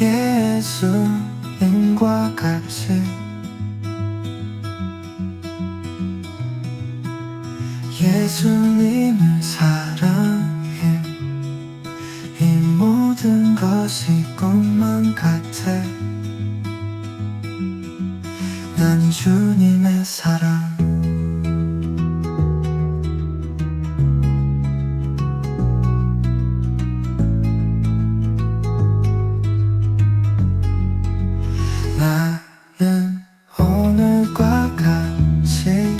예수님과 같이 예수님을 사랑해. 이 모든 것이 꿈만 같아. 난 주님의 사랑. 는 오늘과 같이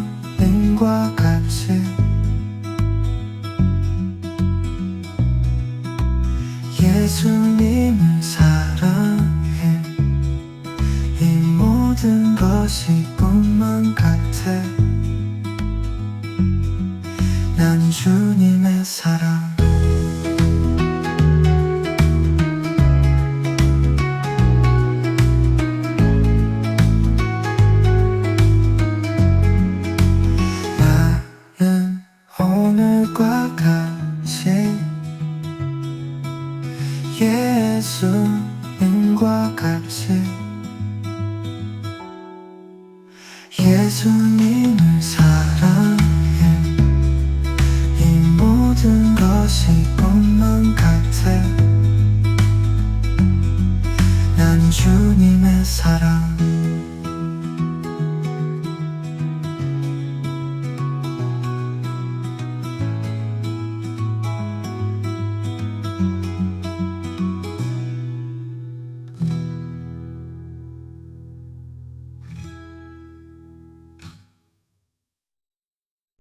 예수님과 같이 예수님을 사랑해. 이 모든 것이 꿈만 같아. 난 주님의 사랑 오늘과 같이 예수님과 같이 예수님을 사랑해. 이 모든 것이 꿈만 같아. 난 주님의 사랑